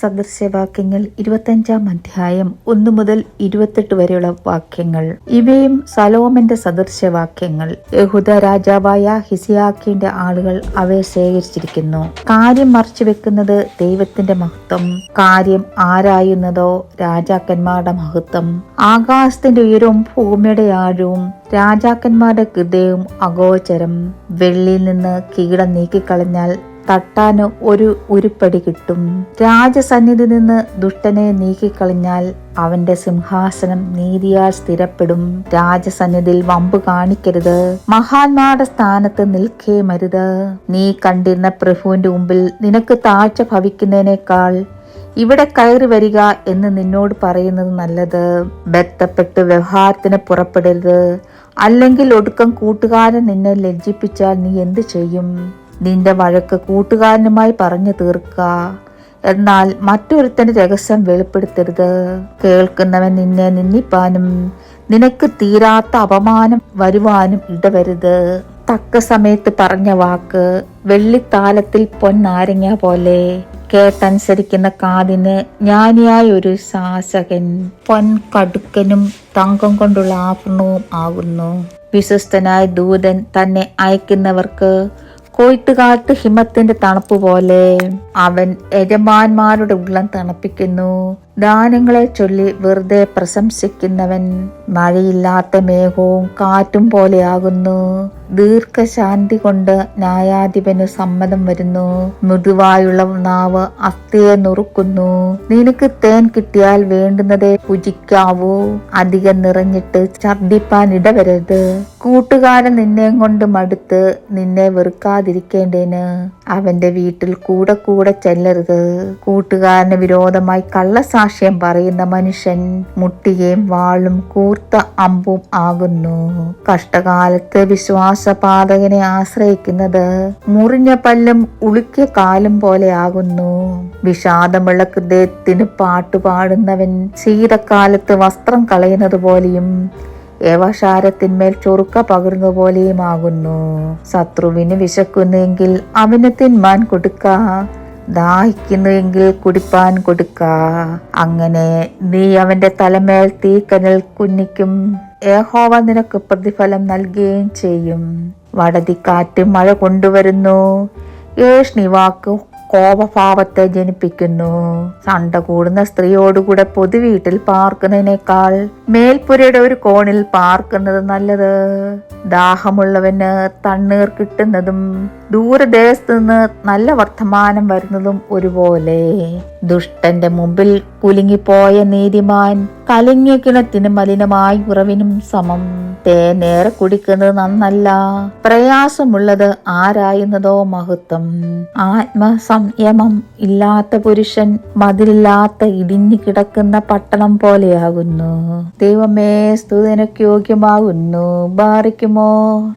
സദൃശ്യവാക്യങ്ങൾ ഇരുപത്തഞ്ചാം അധ്യായം ഒന്നു മുതൽ ഇരുപത്തെട്ട് വരെയുള്ള വാക്യങ്ങൾ. ഇവയും സലോമന്റെ സദൃശ്യവാക്യങ്ങൾ. യഹുദ രാജാവായ ഹിസിയാക്കിന്റെ ആളുകൾ അവയെ ശേഖരിച്ചിരിക്കുന്നു. കാര്യം മറച്ചു വെക്കുന്നത് ദൈവത്തിന്റെ മഹത്വം. കാര്യം ആരായുന്നതോ രാജാക്കന്മാരുടെ മഹത്വം. ആകാശത്തിന്റെ ഉയരവും ഭൂമിയുടെ ആഴവും രാജാക്കന്മാരുടെ ഹൃദയവും അഗോചരം. വെള്ളിയിൽ നിന്ന് കീടം നീക്കിക്കളഞ്ഞാൽ തട്ടാന് ഒരു ഉരുപ്പടി കിട്ടും. രാജസന്നിധി നിന്ന് ദുഷ്ടനെ നീക്കിക്കളഞ്ഞാൽ അവന്റെ സിംഹാസനം നീതിയാൽ സ്ഥിരപ്പെടും. രാജസന്നിധിൽ വമ്പ് കാണിക്കരുത്. മഹാന്മാരുടെ സ്ഥാനത്ത് നിൽക്കേ മരുത്. നീ കണ്ടിരുന്ന പ്രഭുവിന്റെ മുമ്പിൽ നിനക്ക് താഴ്ച ഭവിക്കുന്നതിനേക്കാൾ ഇവിടെ കയറി വരിക എന്ന് നിന്നോട് പറയുന്നത് നല്ലത്. ബന്ധപ്പെട്ട് വ്യവഹാരത്തിന് പുറപ്പെടരുത്. അല്ലെങ്കിൽ ഒടുക്കം കൂട്ടുകാരൻ നിന്നെ ലജ്ജിപ്പിച്ചാൽ നീ എന്ത് ചെയ്യും? നിന്റെ വഴക്ക് കൂട്ടുകാരനുമായി പറഞ്ഞു തീർക്ക എന്നാൽ മറ്റൊരുത്തന്റെ രഹസ്യം വെളിപ്പെടുത്തരുത്. കേൾക്കുന്നവൻ നിന്നെ നിന്ദിപ്പാനും നിനക്ക് തീരാത്ത അപമാനം വരുവാനും ഇടവരുത്. തക്ക സമയത്ത് പറഞ്ഞ വാക്ക് വെള്ളിത്താലത്തിൽ പൊന്നാരങ്ങ പോലെ കേട്ടനുസരിക്കുന്ന കാതിന് ജ്ഞാനിയായ ഒരു ശാസകൻ പൊൻ കടുക്കനും തങ്കം കൊണ്ടുള്ള ആഭരണവും ആകുന്നു വിശ്വസ്തനായ ദൂതൻ തന്നെ അയക്കുന്നവർക്ക് കൊയ്ത്തുകാട്ട് ഹിമത്തിന്റെ തണുപ്പ് പോലെ അവൻ യജമാന്മാരുടെ ഉള്ളം തണുപ്പിക്കുന്നു. ദാനങ്ങളെ ചൊല്ലി വെറുതെ പ്രശംസിക്കുന്നവൻ മഴയില്ലാത്ത മേഘവും കാറ്റും പോലെയാകുന്നു. ദീർഘശാന്തി കൊണ്ട് ന്യായാധിപന് സമ്മതം വരുന്നു. മൃദുവായുള്ള നാവ് അസ്ഥിയെ നുറുക്കുന്നു. നിനക്ക് തേൻ കിട്ടിയാൽ വേണ്ടുന്നതേ പുജിക്കാവൂ. അധികം നിറഞ്ഞിട്ട് ഛർദിപ്പാൻ ഇടവരരുത്. കൂട്ടുകാരൻ നിന്നെ കൊണ്ട് മടുത്ത് നിന്നെ വെറുക്കാതിരിക്കേണ്ടേന്. അവന്റെ വീട്ടിൽ കൂടെ കൂടെ ചെല്ലരുത്. കൂട്ടുകാരന് വിരോധമായി കള്ളസാക്ഷ്യം പറയുന്ന മനുഷ്യൻ മുട്ടിയേയും വാളും കൂർത്ത അമ്പും ആകുന്നു. കഷ്ടകാലത്ത് വിശ്വാസപാതകനെ ആശ്രയിക്കുന്നത് മുറിഞ്ഞ പല്ലും ഉളുക്കിയ കാലും പോലെയാകുന്നു വിഷാദമുള്ള ഹൃദയത്തിന് പാട്ടുപാടുന്നവൻ ശീതക്കാലത്ത് വസ്ത്രം കളയുന്നത് പോലെയും യവശാരത്തിന്മേൽ ചൊറുക്ക പകർന്ന പോലെയുമാകുന്നു ശത്രുവിന് വിശക്കുന്നെങ്കിൽ അവന് തിന്മാൻ കൊടുക്ക ദാഹിക്കുന്നുവെങ്കിൽ കുടിപ്പാൻ കൊടുക്ക. അങ്ങനെ നീ അവന്റെ തലമേൽ തീക്കനൽ കുന്നിക്കും. ഏഹോവ നിനക്ക് പ്രതിഫലം നൽകുകയും ചെയ്യും. വടതിക്കാറ്റ് മഴ കൊണ്ടുവരുന്നു. ഏഷ്ണിവാക്ക് കോപഭാവത്തെ ജനിപ്പിക്കുന്നു. സണ്ട കൂടുന്ന സ്ത്രീയോടുകൂടെ പൊതുവീട്ടിൽ പാർക്കുന്നതിനേക്കാൾ മേൽപ്പുരയുടെ ഒരു കോണിൽ പാർക്കുന്നത് നല്ലത്. ദാഹമുള്ളവന് തണ്ണീർ കിട്ടുന്നതും ദൂരദേശത്ത് നിന്ന് നല്ല വർത്തമാനം വരുന്നതും ഒരുപോലെ. ദുഷ്ടന്റെ മുമ്പിൽ കുലുങ്ങിപ്പോയ നീതിമാൻ കലങ്ങിയ കിണറ്റിനും മലിനമായി ഉറവിനും സമം തേനേറെ കുടിക്കുന്നത് നന്നല്ല. പ്രയാസമുള്ളത് ആരായുന്നതോ മഹത്വം. ആത്മസംയമം ഇല്ലാത്ത പുരുഷൻ മതിലില്ലാത്ത ഇടിഞ്ഞു കിടക്കുന്ന പട്ടണം പോലെയാകുന്നു. ദൈവമേ സ്തുതിനൊക്കെ യോഗ്യമാകുന്നു. ബാറിക്കുമോ?